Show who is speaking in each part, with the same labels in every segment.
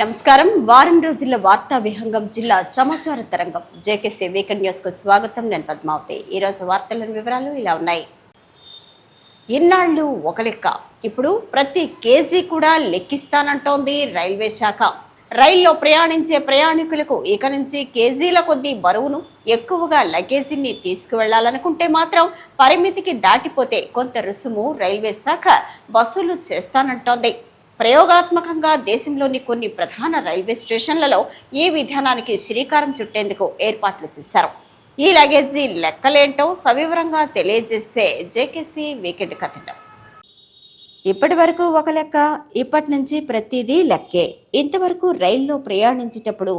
Speaker 1: నమస్కారం వారం రోజుల వార్తా విహంగం జిల్లా సమాచార తరంగం జేకేసీ వీకెండ్ న్యూస్ కు స్వాగతం నేను పద్మావతి ఈరోజు వార్తల వివరాలు ఇలా ఉన్నాయి ఇన్నాళ్ళు ఒక లెక్క ఇప్పుడు ప్రతి కేజీ కూడా లెక్కిస్తానంటోంది రైల్వే శాఖ రైల్లో ప్రయాణించే ప్రయాణికులకు ఇక నుంచి కేజీల కొద్దీ బరువును ఎక్కువగా లగేజీని తీసుకువెళ్లాలనుకుంటే మాత్రం పరిమితికి దాటిపోతే కొంత రుసుము రైల్వే శాఖ వసూలు చేస్తానంటోంది ప్రయోగాత్మకంగా దేశంలోని కొన్ని ప్రధాన రైల్వే స్టేషన్లలో ఈ విధానానికి శ్రీకారం చుట్టేందుకు ఏర్పాట్లు చేశారు ఈ లగేజీ లెక్కలేంటో సవివరంగా తెలియజేసే జేకేసీ వీకెండ్ కథనం ఇప్పటి వరకు ఒక లెక్క ఇప్పటి నుంచి ప్రతిదీ లెక్కే ఇంతవరకు రైల్లో ప్రయాణించేటప్పుడు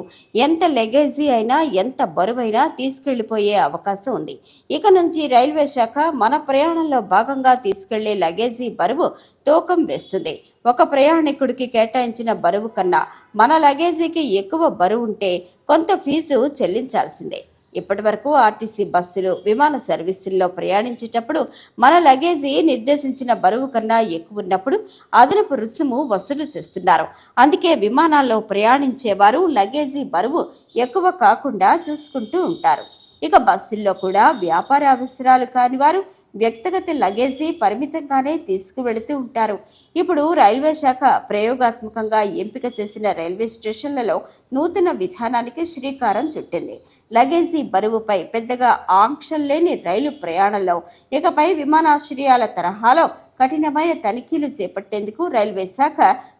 Speaker 1: ఎంత లగేజీ అయినా ఎంత బరువైనా తీసుకెళ్లిపోయే అవకాశం ఉంది ఇక నుంచి రైల్వే శాఖ మన ప్రయాణంలో భాగంగా తీసుకెళ్లే లగేజీ బరువు తూకం వేస్తుంది ఒక ప్రయాణికుడికి కేటాయించిన బరువు కన్నా మన లగేజీకి ఎక్కువ బరువు ఉంటే కొంత ఫీజు చెల్లించాల్సిందే ఇప్పటి వరకు ఆర్టీసీ బస్సులు విమాన సర్వీసుల్లో ప్రయాణించేటప్పుడు మన లగేజీ నిర్దేశించిన బరువు కన్నా ఎక్కువ ఉన్నప్పుడు అదనపు రుసుము వసూలు చేస్తున్నారు అందుకే విమానాల్లో ప్రయాణించేవారు లగేజీ బరువు ఎక్కువ కాకుండా చూసుకుంటూ ఉంటారు ఇక బస్సుల్లో కూడా వ్యాపార అవసరాలు కాని వారు వ్యక్తిగత లగేజీ పరిమితంగానే తీసుకువెళుతూ ఉంటారు ఇప్పుడు రైల్వే శాఖ ప్రయోగాత్మకంగా ఎంపిక చేసిన రైల్వే స్టేషన్లలో నూతన విధానానికి శ్రీకారం చుట్టింది లగేజీ బరువుపై పెద్దగా ఆంక్షలు లేని రైలు ప్రయాణంలో ఇకపై విమానాశ్రయాల తరహాలో కఠినమైన తనిఖీలు చేపట్టేందుకు రైల్వే శాఖ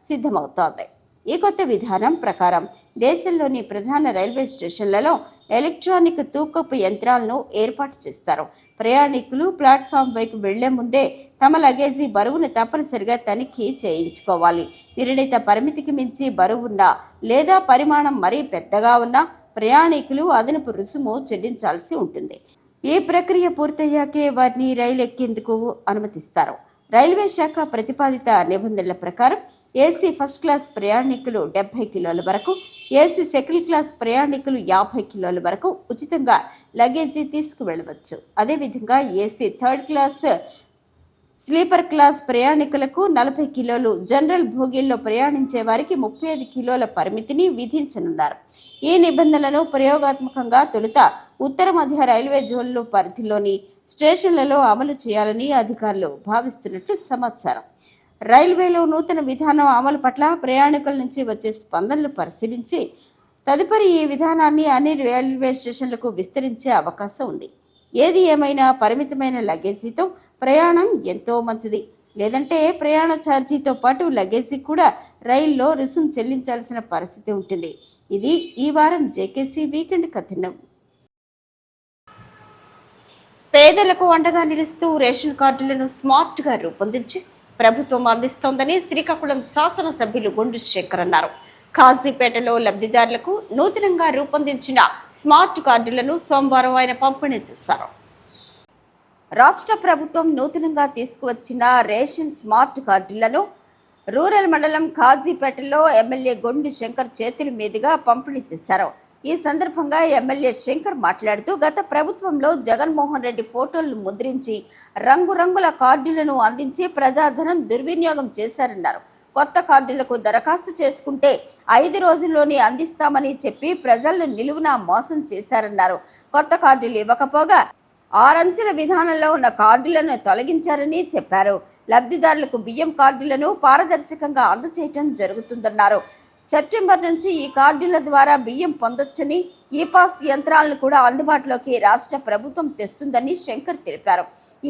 Speaker 1: సిద్ధమవుతోంది ఈ కొత్త విధానం ప్రకారం దేశంలోని ప్రధాన రైల్వే స్టేషన్లలో ఎలక్ట్రానిక్ తూకపు యంత్రాలను ఏర్పాటు చేస్తారు ప్రయాణికులు ప్లాట్ఫామ్ వైపు వెళ్లే ముందే తమ లగేజీ బరువును తప్పనిసరిగా తనిఖీ చేయించుకోవాలి నిర్ణీత పరిమితికి మించి బరువున్నా లేదా పరిమాణం మరీ పెద్దగా ఉన్నా ప్రయాణికులు అదనపు రుసుము చెల్లించాల్సి ఉంటుంది ఈ ప్రక్రియ పూర్తయ్యాకే వారిని రైలు ఎక్కేందుకు అనుమతిస్తారు రైల్వే శాఖ ప్రతిపాదిత నిబంధనల ప్రకారం ఏసీ ఫస్ట్ క్లాస్ ప్రయాణికులు డెబ్బై కిలోల వరకు ఏసీ సెకండ్ క్లాస్ ప్రయాణికులు యాభై కిలోల వరకు ఉచితంగా లగేజీ తీసుకువెళ్ళవచ్చు అదేవిధంగా AC third class sleeper class ప్రయాణికులకు నలభై కిలోలు జనరల్ భోగిల్లో ప్రయాణించే వారికి ముప్పై ఐదు కిలోల పరిమితిని విధించనున్నారు ఈ నిబంధనలను ప్రయోగాత్మకంగా తొలుత ఉత్తర మధ్య రైల్వే జోన్లు పరిధిలోని స్టేషన్లలో అమలు చేయాలని అధికారులు భావిస్తున్నట్లు సమాచారం రైల్వేలో నూతన విధానం అమలు పట్ల ప్రయాణికుల నుంచి వచ్చే స్పందనలు పరిశీలించి తదుపరి ఈ విధానాన్ని అన్ని రైల్వే స్టేషన్లకు విస్తరించే అవకాశం ఉంది ఏది ఏమైనా పరిమితమైన లగేజీతో ప్రయాణం ఎంతో మంచిది లేదంటే ప్రయాణ ఛార్జీతో పాటు లగేజీ కూడా రైల్లో రుసుం చెల్లించాల్సిన పరిస్థితి ఉంటుంది ఇది ఈ వారం జేకేసీ వీకెండ్ కథనం పేదలకు అండగా నిలుస్తూ రేషన్ కార్డులను స్మార్ట్గా రూపొందించి ప్రభుత్వం అందిస్తోందని శ్రీకాకుళం శాసనసభ్యులు గుండు శేఖర్ అన్నారు కాజీపేటలో లబ్ధిదారులకు నూతనంగా రూపొందించిన స్మార్ట్ కార్డులను సోమవారం ఆయన పంపిణీ చేశారు రాష్ట్ర ప్రభుత్వం నూతనంగా తీసుకువచ్చిన రేషన్ స్మార్ట్ కార్డులను రూరల్ మండలం కాజీపేటలో ఎమ్మెల్యే గొండి శంకర్ చేతుల మీదుగా పంపిణీ చేశారు ఈ సందర్భంగా ఎమ్మెల్యే శంకర్ మాట్లాడుతూ గత ప్రభుత్వంలో జగన్మోహన్ రెడ్డి ఫోటోలను ముద్రించి రంగురంగుల కార్డులను అందించి ప్రజాధనం దుర్వినియోగం చేశారన్నారు కొత్త కార్డులకు దరఖాస్తు చేసుకుంటే ఐదు రోజుల్లోనే అందిస్తామని చెప్పి ప్రజలను నిలువున మోసం చేశారన్నారు కొత్త కార్డులు ఇవ్వకపోగా ఆరంచెల విధానంలో ఉన్న కార్డులను తొలగించారని చెప్పారు లబ్ధిదారులకు బియ్యం కార్డులను పారదర్శకంగా అందచేయటం జరుగుతుందన్నారు సెప్టెంబర్ నుంచి ఈ కార్డుల ద్వారా బియ్యం పొందొచ్చని ఈ పాస్ యంత్రాలను కూడా అందుబాటులోకి రాష్ట్ర ప్రభుత్వం తెస్తుందని శంకర్ తెలిపారు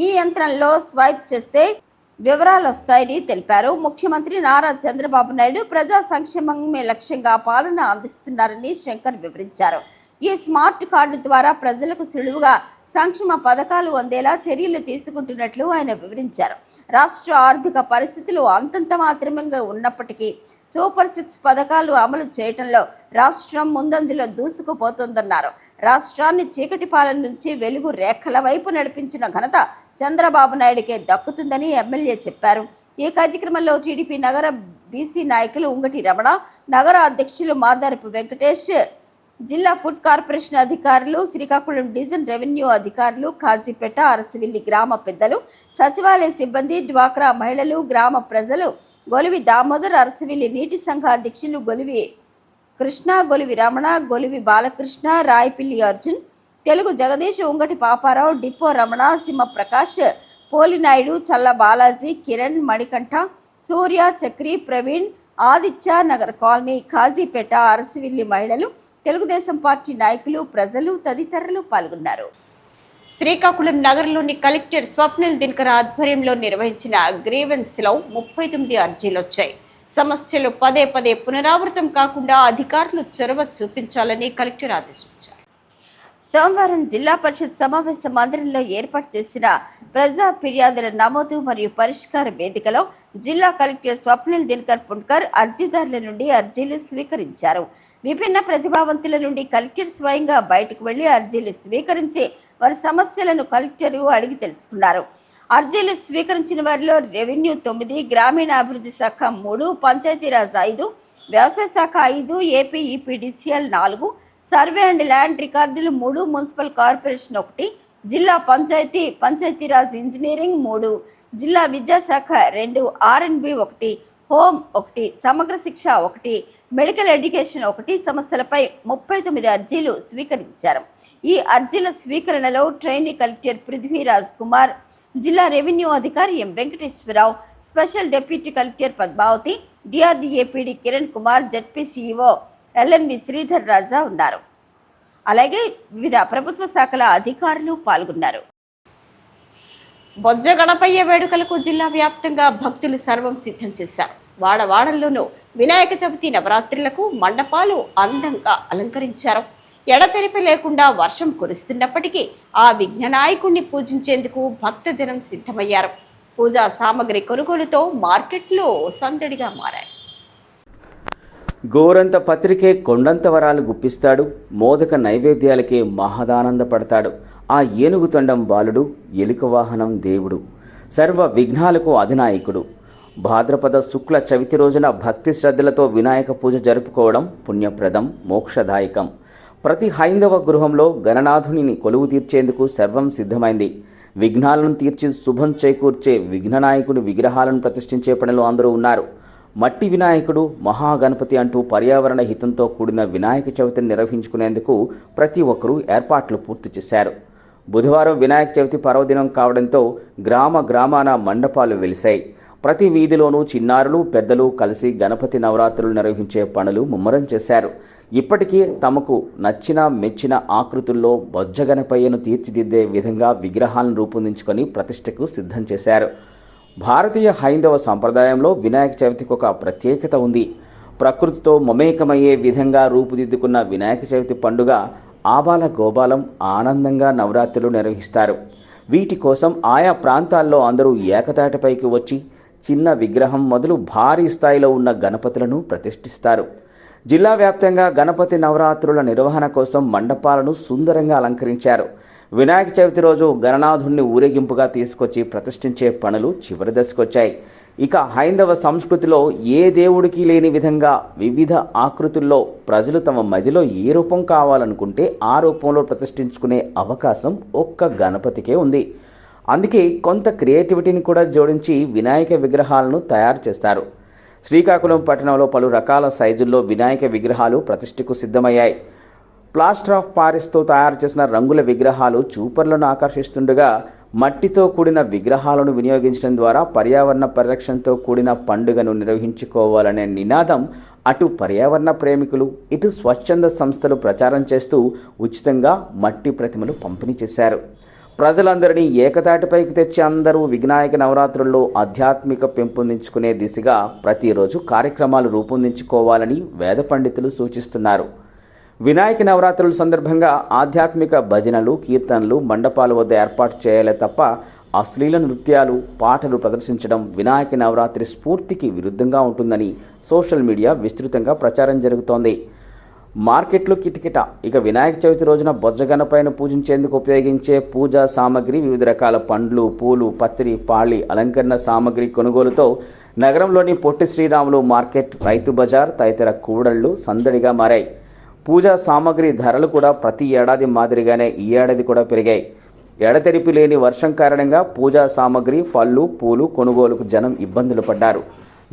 Speaker 1: ఈ యంత్రంలో స్వైప్ చేస్తే వివరాలు వస్తాయని తెలిపారు ముఖ్యమంత్రి నారా చంద్రబాబు నాయుడు ప్రజా సంక్షేమమే లక్ష్యంగా పాలన అందిస్తున్నారని శంకర్ వివరించారు ఈ స్మార్ట్ కార్డు ద్వారా ప్రజలకు సులువుగా సంక్షేమ పథకాలు అందేలా చర్యలు తీసుకుంటున్నట్లు ఆయన వివరించారు రాష్ట్ర ఆర్థిక పరిస్థితులు అంతంత మాత్రమే ఉన్నప్పటికీ సూపర్ సిక్స్ పథకాలు అమలు చేయడంలో రాష్ట్రం ముందంజలో దూసుకుపోతోందన్నారు రాష్ట్రాన్ని చీకటి పాలన నుంచి వెలుగు రేఖల వైపు నడిపించిన ఘనత చంద్రబాబు నాయుడుకే దక్కుతుందని ఎమ్మెల్యే చెప్పారు ఈ కార్యక్రమంలో టీడీపీ నగర బీసీ నాయకులు ఉంగటి రమణ నగర అధ్యక్షులు మాదారపు వెంకటేష్ జిల్లా ఫుడ్ కార్పొరేషన్ అధికారులు శ్రీకాకుళం డివిజన్ రెవెన్యూ అధికారులు కాజీపేట అరసివిల్లి గ్రామ పెద్దలు సచివాలయ సిబ్బంది డ్వాక్రా మహిళలు గ్రామ ప్రజలు గొలివి దామోదర్ అరసివిల్లి నీటి సంఘ అధ్యక్షులు గొలివి కృష్ణ గొలివి రమణ గొలివి బాలకృష్ణ రాయపిల్లి అర్జున్ తెలుగు జగదీష్ ఉంగటి పాపారావు డిపో రమణ సింహ ప్రకాష్ పోలినాయుడు చల్ల బాలాజీ కిరణ్ మణికంఠ సూర్య చక్రి ప్రవీణ్ ఆదిత్య నగర్ కాలనీ ఖాజీపేట అరసివిల్లి మహిళలు తెలుగుదేశం పార్టీ నాయకులు ప్రజలు తదితరులు పాల్గొన్నారు శ్రీకాకుళం నగరంలోని కలెక్టర్ స్వప్నిల్ దినకర్ ఆధ్వర్యంలో నిర్వహించిన గ్రీవెన్స్లో ముప్పై తొమ్మిది అర్జీలు వచ్చాయి సమస్యలు పదే పదే పునరావృతం కాకుండా అధికారులు చొరవ చూపించాలని కలెక్టర్ ఆదేశించారు సోమవారం జిల్లా పరిషత్ సమావేశ మందిరంలో ఏర్పాటు చేసిన ప్రజా ఫిర్యాదుల నమోదు మరియు పరిష్కార వేదికలో జిల్లా కలెక్టర్ స్వప్నిల్ దినకర్ పుంట్కర్ అర్జీదారుల నుండి అర్జీలు స్వీకరించారు విభిన్న ప్రతిభావంతుల నుండి కలెక్టర్ స్వయంగా బయటకు వెళ్లి అర్జీలు స్వీకరించి వారి సమస్యలను కలెక్టర్ అడిగి తెలుసుకున్నారు అర్జీలు స్వీకరించిన వారిలో రెవెన్యూ తొమ్మిది గ్రామీణాభివృద్ధి శాఖ మూడు పంచాయతీరాజ్ ఐదు వ్యవసాయ శాఖ ఐదు ఏపీ ఈపీడీసీఎల్ నాలుగు సర్వే అండ్ ల్యాండ్ రికార్డులు మూడు మున్సిపల్ కార్పొరేషన్ ఒకటి జిల్లా పంచాయతీ పంచాయతీరాజ్ ఇంజనీరింగ్ మూడు జిల్లా విద్యాశాఖ రెండు ఆర్ఎన్బి ఒకటి హోమ్ ఒకటి సమగ్ర శిక్ష ఒకటి మెడికల్ ఎడ్యుకేషన్ ఒకటి సమస్యలపై ముప్పై తొమ్మిది అర్జీలు స్వీకరించారు ఈ అర్జీల స్వీకరణలో ట్రైనీ కలెక్టర్ పృథ్వీరాజ్ కుమార్ జిల్లా రెవెన్యూ అధికారి M Venkateswararao special deputy collector Padmavathi DRDA PD Kiran Kumar ZP CEO LNB Sridhar Raja ఉన్నారు అలాగే వివిధ ప్రభుత్వ శాఖల అధికారులు పాల్గొన్నారు బొజ్జ గణపయ్య వేడుకలకు జిల్లా వ్యాప్తంగా భక్తులు సర్వం సిద్ధం చేశారు వాడవాడల్లోనూ వినాయక చవితి నవరాత్రులకు మండపాలు అందంగా అలంకరించారు ఎడతెరిపి లేకుండా వర్షం కురుస్తున్నప్పటికీ ఆ విఘ్ననాయకుణ్ణి పూజించేందుకు భక్తజనం సిద్ధమయ్యారు పూజా సామగ్రి కొనుగోలుతో మార్కెట్లు సందడిగా మారాయి
Speaker 2: గోరంత పత్రికే కొండంత వరాలు గుప్పిస్తాడు మోదక నైవేద్యాలకే మహదానందపడతాడు ఆ ఏనుగుతండం బాలుడు ఎలుక వాహనం దేవుడు సర్వ విఘ్నాలకు అధినాయకుడు భాద్రపద శుక్ల చవితి రోజున భక్తి శ్రద్ధలతో వినాయక పూజ జరుపుకోవడం పుణ్యప్రదం మోక్షదాయకం ప్రతి హైందవ గృహంలో గణనాథునిని కొలువు తీర్చేందుకు సర్వం సిద్ధమైంది విఘ్నాలను తీర్చి శుభం చేకూర్చే విఘ్ననాయకుడి విగ్రహాలను ప్రతిష్ఠించే పనిలో అందరూ ఉన్నారు మట్టి వినాయకుడు మహాగణపతి అంటూ పర్యావరణ హితంతో కూడిన వినాయక చవితిని నిర్వహించుకునేందుకు ప్రతి ఒక్కరూ ఏర్పాట్లు పూర్తి చేశారు బుధవారం వినాయక చవితి పర్వదినం కావడంతో గ్రామ గ్రామాన మండపాలు వెలిశాయి ప్రతి వీధిలోనూ చిన్నారులు పెద్దలు కలిసి గణపతి నవరాత్రులు నిర్వహించే పనులు ముమ్మరం చేశారు ఇప్పటికీ తమకు నచ్చిన మెచ్చిన ఆకృతుల్లో బొజ్జగణపయ్యను తీర్చిదిద్దే విధంగా విగ్రహాలను రూపొందించుకొని ప్రతిష్టకు సిద్ధం చేశారు భారతీయ హైందవ సంప్రదాయంలో వినాయక చవితికి ఒక ప్రత్యేకత ఉంది ప్రకృతితో మమేకమయ్యే విధంగా రూపుదిద్దుకున్న వినాయక చవితి పండుగ ఆబాల గోపాలం ఆనందంగా నవరాత్రులు నిర్వహిస్తారు వీటి కోసం ఆయా ప్రాంతాల్లో అందరూ ఏకతాటిపైకి వచ్చి చిన్న విగ్రహం మొదలు భారీ స్థాయిలో ఉన్న గణపతులను ప్రతిష్ఠిస్తారు జిల్లా వ్యాప్తంగా గణపతి నవరాత్రుల నిర్వహణ కోసం మండపాలను సుందరంగా అలంకరించారు వినాయక చవితి రోజు గణనాథుణ్ణి ఊరేగింపుగా తీసుకొచ్చి ప్రతిష్ఠించే పనులు చివరి దశకొచ్చాయి ఇక హైందవ సంస్కృతిలో ఏ దేవుడికి లేని విధంగా వివిధ ఆకృతుల్లో ప్రజలు తమ మదిలో ఏ రూపం కావాలనుకుంటే ఆ రూపంలో ప్రతిష్ఠించుకునే అవకాశం ఒక్క గణపతికే ఉంది అందుకే కొంత క్రియేటివిటీని కూడా జోడించి వినాయక విగ్రహాలను తయారు చేస్తారు శ్రీకాకుళం పట్టణంలో పలు రకాల సైజుల్లో వినాయక విగ్రహాలు ప్రతిష్ఠకు సిద్ధమయ్యాయి ప్లాస్టర్ ఆఫ్ పారిస్తో తయారు చేసిన రంగుల విగ్రహాలు చూపర్లను ఆకర్షిస్తుండగా మట్టితో కూడిన విగ్రహాలను వినియోగించడం ద్వారా పర్యావరణ పరిరక్షణతో కూడిన పండుగను నిర్వహించుకోవాలనే నినాదం అటు పర్యావరణ ప్రేమికులు ఇటు స్వచ్ఛంద సంస్థలు ప్రచారం చేస్తూ ఉచితంగా మట్టి ప్రతిమలు పంపిణీ చేశారు ప్రజలందరినీ ఏకతాటిపైకి తెచ్చి అందరూ విఘ్నాయక నవరాత్రుల్లో ఆధ్యాత్మిక పెంపొందించుకునే దిశగా ప్రతిరోజు కార్యక్రమాలు రూపొందించుకోవాలని వేద పండితులు సూచిస్తున్నారు వినాయక నవరాత్రుల సందర్భంగా ఆధ్యాత్మిక భజనలు కీర్తనలు మండపాల వద్ద ఏర్పాటు చేయాలే తప్ప అశ్లీల నృత్యాలు పాటలు ప్రదర్శించడం వినాయక నవరాత్రి స్ఫూర్తికి విరుద్ధంగా ఉంటుందని సోషల్ మీడియా విస్తృతంగా ప్రచారం జరుగుతోంది మార్కెట్లు కిటకిట ఇక వినాయక చవితి రోజున బొజ్జగనపైన పూజించేందుకు ఉపయోగించే పూజా సామాగ్రి వివిధ రకాల పండ్లు పూలు పత్రి పాళి అలంకరణ సామాగ్రి కొనుగోలుతో నగరంలోని పొట్టి శ్రీరాములు మార్కెట్ రైతు బజార్ తదితర కూడళ్లు సందడిగా మారాయి పూజా సామాగ్రి ధరలు కూడా ప్రతి ఏడాది మాదిరిగానే ఈ ఏడాది కూడా పెరిగాయి ఎడతెరిపి లేని వర్షం కారణంగా పూజా సామాగ్రి పళ్ళు పూలు కొనుగోలుకు జనం ఇబ్బందులు పడ్డారు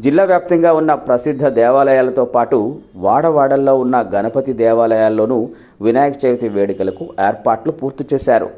Speaker 2: జిల్లా వ్యాప్తంగా ఉన్న ప్రసిద్ధ దేవాలయాలతో పాటు వాడవాడల్లో ఉన్న గణపతి దేవాలయాల్లోనూ వినాయక చవితి వేడుకలకు ఏర్పాట్లు పూర్తి చేశారు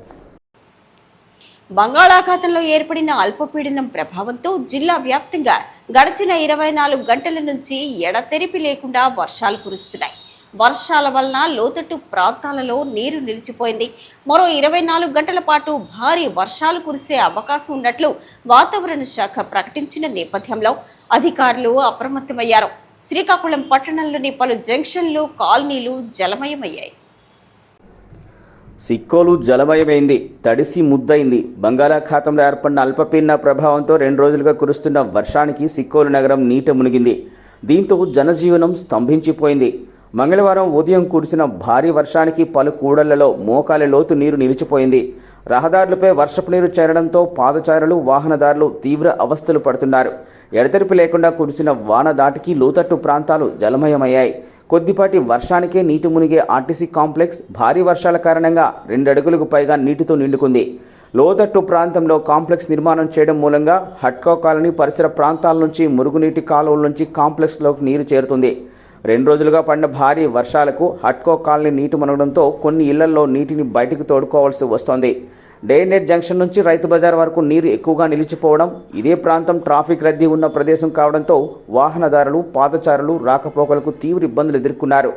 Speaker 1: బంగాళాఖాతంలో ఏర్పడిన అల్పపీడనం ప్రభావంతో జిల్లా వ్యాప్తంగా గడిచిన ఇరవై నాలుగు గంటల నుంచి ఎడతెరిపి లేకుండా వర్షాలు కురుస్తున్నాయి వర్షాల వలన లోతట్టు ప్రాంతాలలో నీరు నిలిచిపోయింది మరో ఇరవై నాలుగు గంటల పాటు భారీ వర్షాలు కురిసే అవకాశం ఉన్నట్లు వాతావరణ శాఖ ప్రకటించిన నేపథ్యంలో అధికారులు అప్రమత్తమయ్యారు శ్రీకాకుళం పట్టణంలోని పలు జంక్షన్లు కాలనీలు జలమయమయ్యాయి
Speaker 2: సిక్కోలు జలమయమైంది తడిసి ముద్దయింది బంగాళాఖాతంలో ఏర్పడిన అల్పపీడన ప్రభావంతో రెండు రోజులుగా కురుస్తున్న వర్షానికి సిక్కోలు నగరం నీట మునిగింది దీంతో జనజీవనం స్తంభించిపోయింది మంగళవారం ఉదయం కురిసిన భారీ వర్షానికి పలు కూడళ్లలో మోకాలి లోతు నీరు నిలిచిపోయింది రహదారులపై వర్షపు నీరు చేరడంతో పాదచారులు వాహనదారులు తీవ్ర అవస్థలు పడుతున్నారు ఎడతెరిపి లేకుండా కురిసిన వాన దాటికి లోతట్టు ప్రాంతాలు జలమయమయ్యాయి కొద్దిపాటి వర్షానికే నీటి మునిగే ఆర్టీసీ కాంప్లెక్స్ భారీ వర్షాల కారణంగా రెండడుగులకు పైగా నీటితో నిండుకుంది లోతట్టు ప్రాంతంలో కాంప్లెక్స్ నిర్మాణం చేయడం మూలంగా హట్కో కాలనీ పరిసర ప్రాంతాల నుంచి మురుగునీటి కాలువల నుంచి కాంప్లెక్స్లోకి నీరు చేరుతుంది రెండు రోజులుగా పడిన భారీ వర్షాలకు హట్కో కాలనీ నీటి మునగడంతో కొన్ని ఇళ్లలో నీటిని బయటకు తోడుకోవాల్సి వస్తోంది డేనెట్ జంక్షన్ నుంచి రైతు బజార్ వరకు నీరు ఎక్కువగా నిలిచిపోవడం ఇదే ప్రాంతం ట్రాఫిక్ రద్దీ ఉన్న ప్రదేశం కావడంతో వాహనదారులు పాదచారులు రాకపోకలకు తీవ్ర ఇబ్బందులు ఎదుర్కొన్నారు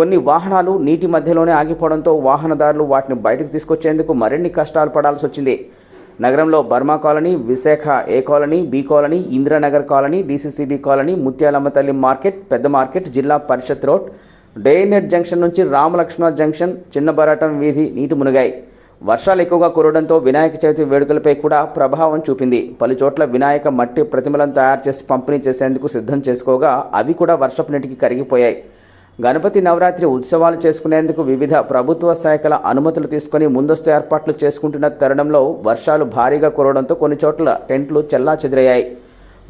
Speaker 2: కొన్ని వాహనాలు నీటి మధ్యలోనే ఆగిపోవడంతో వాహనదారులు వాటిని బయటకు తీసుకొచ్చేందుకు మరిన్ని కష్టాలు పడాల్సి వచ్చింది నగరంలో Burma colony Visakha A colony B colony Indiranagar colony DCCB colony Mutyalammathalli market పెద్ద market Zilla Parishad road డేనెట్ junction నుంచి రామలక్ష్మణ జంక్షన్ చిన్న బరాటం వీధి నీటి మునిగాయి వర్షాలు ఎక్కువగా కురవడంతో వినాయక చవితి వేడుకలపై కూడా ప్రభావం చూపింది పలుచోట్ల వినాయక మట్టి ప్రతిమలను తయారు చేసి పంపిణీ చేసేందుకు సిద్ధం చేసుకోగా అవి కూడా వర్షపు నీటికి కరిగిపోయాయి గణపతి నవరాత్రి ఉత్సవాలు చేసుకునేందుకు వివిధ ప్రభుత్వ శాఖల అనుమతులు తీసుకుని ముందస్తు ఏర్పాట్లు చేసుకుంటున్న తరుణంలో వర్షాలు భారీగా కురవడంతో కొన్ని చోట్ల టెంట్లు చెల్లా చెదిరయ్యాయి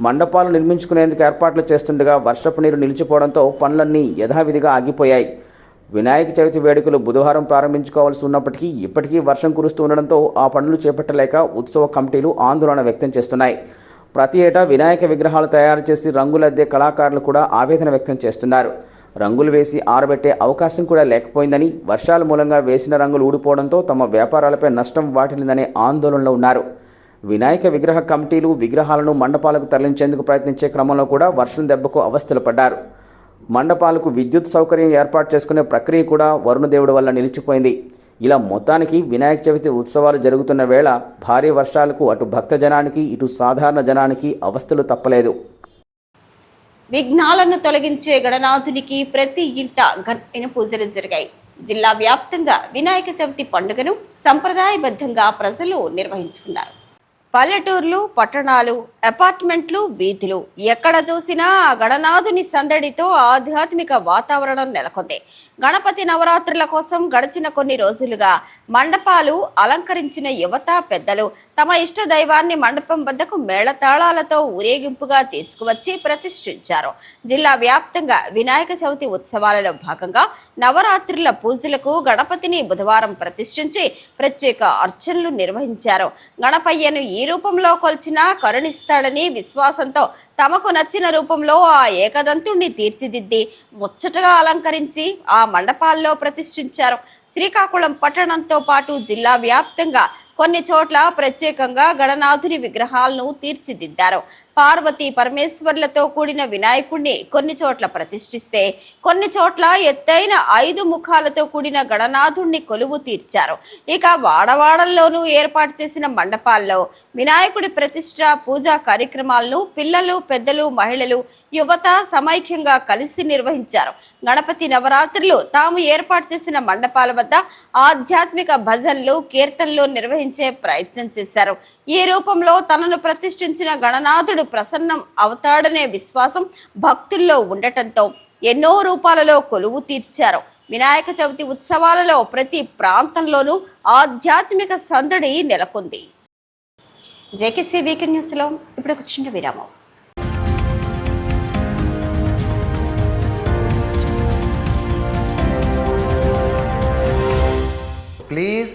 Speaker 2: మండపాలు నిర్మించుకునేందుకు ఏర్పాట్లు చేస్తుండగా వర్షపు నీరు నిలిచిపోవడంతో పనులన్నీ యథావిధిగా ఆగిపోయాయి వినాయక చవితి వేడుకలు బుధవారం ప్రారంభించుకోవాల్సి ఉన్నప్పటికీ ఇప్పటికీ వర్షం కురుస్తూ ఉండడంతో ఆ పనులు చేపట్టలేక ఉత్సవ కమిటీలు ఆందోళన వ్యక్తం చేస్తున్నాయి ప్రతి ఏటా వినాయక విగ్రహాలు తయారు చేసి రంగులద్దే కళాకారులు కూడా ఆవేదన వ్యక్తం చేస్తున్నారు రంగులు వేసి ఆరబెట్టే అవకాశం కూడా లేకపోయిందని వర్షాల మూలంగా వేసిన రంగులు ఊడిపోవడంతో తమ వ్యాపారాలపై నష్టం వాటిల్లిందనే ఆందోళనలో ఉన్నారు వినాయక విగ్రహ కమిటీలు విగ్రహాలను మండపాలకు తరలించేందుకు ప్రయత్నించే క్రమంలో కూడా వర్షం దెబ్బకు అవస్థలు పడ్డారు మండపాలకు విద్యుత్ సౌకర్యం ఏర్పాటు చేసుకునే ప్రక్రియ కూడా వరుణదేవుడి వల్ల నిలిచిపోయింది ఇలా మొత్తానికి వినాయక చవితి ఉత్సవాలు జరుగుతున్న వేళ భారీ వర్షాలకు అటు భక్త జనానికి ఇటు సాధారణ జనానికి అవస్థలు తప్పలేదు
Speaker 1: విఘ్నాలను తొలగించే గణనాథునికి ప్రతి ఇంట ఘనమైన పూజలు జరిగాయి జిల్లా వ్యాప్తంగా వినాయక చవితి పండుగను సంప్రదాయబద్ధంగా ప్రజలు నిర్వహించుకున్నారు పల్లెటూర్లు పట్టణాలు అపార్ట్మెంట్లు వీధులు ఎక్కడ చూసినా ఆ గణనాథుని సందడితో ఆధ్యాత్మిక వాతావరణం నెలకొంది గణపతి నవరాత్రుల కోసం గడిచిన కొన్ని రోజులుగా మండపాలు అలంకరించిన యువత పెద్దలు తమ ఇష్ట దైవాన్ని మండపం వద్దకు మేళతాళాలతో ఊరేగింపుగా తీసుకువచ్చి ప్రతిష్ఠించారు జిల్లా వ్యాప్తంగా వినాయక చవితి ఉత్సవాలలో భాగంగా నవరాత్రుల పూజలకు గణపతిని బుధవారం ప్రతిష్ఠించి ప్రత్యేక అర్చనలు నిర్వహించారు గణపయ్యను ఈ రూపంలో కొల్చినా కరుణిస్తాడని విశ్వాసంతో తమకు నచ్చిన రూపంలో ఆ ఏకదంతుణ్ణి తీర్చిదిద్ది ముచ్చటగా అలంకరించి ఆ మండపాల్లో ప్రతిష్ఠించారు శ్రీకాకుళం పట్టణంతో పాటు జిల్లా వ్యాప్తంగా కొన్ని చోట్ల ప్రత్యేకంగా గణనాథుని విగ్రహాలను తీర్చిదిద్దారు పార్వతి పరమేశ్వర్లతో కూడిన వినాయకుడిని కొన్ని చోట్ల ప్రతిష్ఠిస్తే కొన్ని చోట్ల ఎత్తైన ఐదు ముఖాలతో కూడిన గణనాథుణ్ణి కొలువు తీర్చారు ఇక వాడవాడల్లోనూ ఏర్పాటు చేసిన మండపాల్లో వినాయకుడి ప్రతిష్ట పూజా కార్యక్రమాలను పిల్లలు పెద్దలు మహిళలు యువత సమైక్యంగా కలిసి నిర్వహించారు గణపతి నవరాత్రులు తాము ఏర్పాటు చేసిన మండపాల వద్ద ఆధ్యాత్మిక భజనలు కీర్తనలు నిర్వహించే ప్రయత్నం చేశారు ఈ రూపంలో తనను ప్రతిష్ఠించిన గణనాథుడు ప్రసన్నం అవుతాడనే విశ్వాసం భక్తుల్లో ఉండటంతో ఎన్నో రూపాలలో కొలువు తీర్చారు వినాయక చవితి ఉత్సవాలలో ప్రతి ప్రాంతంలోనూ ఆధ్యాత్మిక సందడి నెలకొంది జేకేసీ వీకెండ్ న్యూస్లో ఇప్పుడు ఒక చిన్న విరామం please